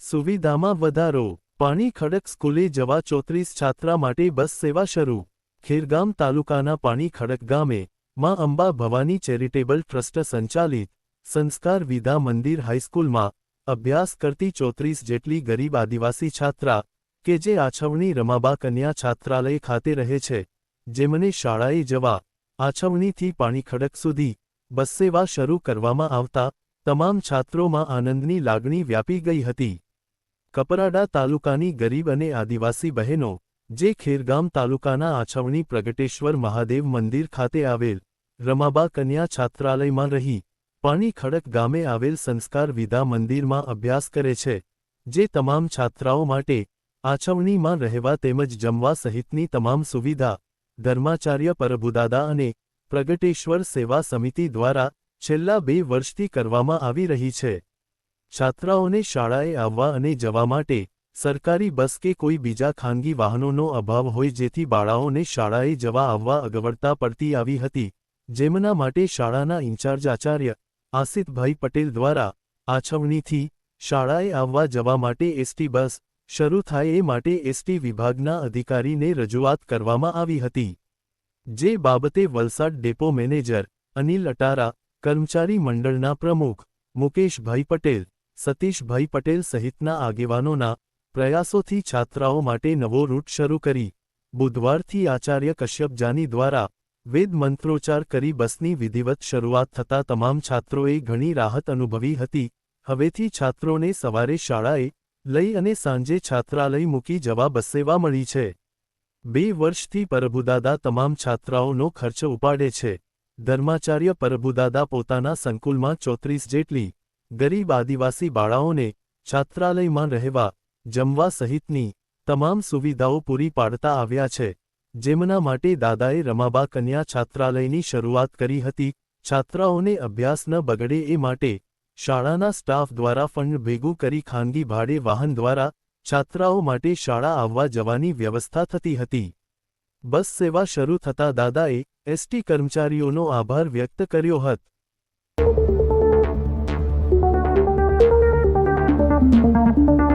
સુવિધામાં વધારો. પાણી ખડક સ્કૂલે જવા ચોત્રીસ છાત્રા માટે બસ સેવા શરૂ. ખેરગામ તાલુકાના પાણી ખડક ગામે, માં અંબા ભવાની ચેરિટેબલ ટ્રસ્ટ સંચાલિત, સંસ્કાર વિધા મંદિર હાઈસ્કૂલમાં, અભ્યાસ કરતી ચોત્રીસ જેટલી ગરીબ આદિવાસી છાત્રા, કે જે આછવણી રમાબા કન્યા છાત્રાલય ખાતે રહે છે, જેમને શાળાએ જવા, આછવણીથી પાણી ખડક સુધી, બસ સેવા શરૂ કરવામાં આવતા તમામ છાત્રોમાં આનંદની લાગણી વ્યાપી ગઈ હતી. કપરાડા તાલુકાની ગરીબ અને આદિવાસી બહેનો, જે ખેરગામ તાલુકાના આછવણી પ્રગટેશ્વર મહાદેવ મંદિર ખાતે આવેલ, રમાબા કન્યા છાત્રાલયમાં રહી, પાણી ખડક ગામે આવેલ સંસ્કાર વિધા મંદિરમાં અભ્યાસ કરે છે, જે તમામ છાત્રાઓ માટે, આછવણીમાં રહેવા તેમજ જમવા સહિતની તમામ સુવિધા, ધર્માચાર્ય પરભુદાદા અને, પ્રગટેશ્વર સેવા સમિતિ દ્વારા છેલ્લા બે વર્ષથી કરવામાં આવી રહી છે. છાત્રાઓને શાળાએ આવવા અને જવા માટે સરકારી બસ કે કોઈ બીજા ખાનગી વાહનોનો અભાવ હોય જેથી બાળાઓને શાળાએ જવા આવવા અગવડતા પડતી આવી હતી. જેમના માટે શાળાના ઇન્ચાર્જ આચાર્ય આસિતભાઈ પટેલ દ્વારા આછવણીથી શાળાએ આવવા જવા માટે એસટી બસ શરૂ થાય એ માટે એસટી વિભાગના અધિકારીને રજૂઆત કરવામાં આવી હતી. જે બાબતે વલસાડ ડેપો મેનેજર અનિલ અટારા કર્મચારી મંડળના પ્રમુખ, મુકેશભાઈ પટેલ, સતીશભાઈ પટેલ સહિતના આગેવાનોના પ્રયાસોથી છાત્રાઓ માટે નવો રૂટ શરૂ કરી. બુધવારથી આચાર્ય કશ્યપ જાની દ્વારા વેદ મંત્રોચ્ચાર કરી બસની વિધિવત શરૂઆત થતા તમામ છાત્રોએ ઘણી રાહત અનુભવી હતી. હવેથી છાત્રોને સવારે શાળાએ લઈ અને સાંજે છાત્રાલય મૂકી જવા બસેવા મળી છે. બે વર્ષથી પરભુદાદા તમામ છાત્રાઓનો ખર્ચ ઉપાડે છે. ધર્માચાર્ય પરભુદાદા પોતાના સંકુલમાં ચોત્રીસ જેટલી ગરીબ આદિવાસી બાળાઓને છાત્રાલયમાં રહેવા, જમવા સહિતની તમામ સુવિધાઓ પૂરી પાડતા આવ્યા છે. જેમના માટે દાદાએ રમાબા કન્યા છાત્રાલયની શરૂઆત કરી હતી. છાત્રાઓને અભ્યાસ ન બગડે એ માટે શાળાના સ્ટાફ દ્વારા ફંડ ભેગું કરી ખાનગી ભાડે વાહન દ્વારા છાત્રાઓ માટે શાળા આવવા જવાની વ્યવસ્થા થતી હતી. બસ સેવા શરૂ થતા દાદાએ એસટી કર્મચારીઓનો આભાર વ્યક્ત કર્યો હત Thank you.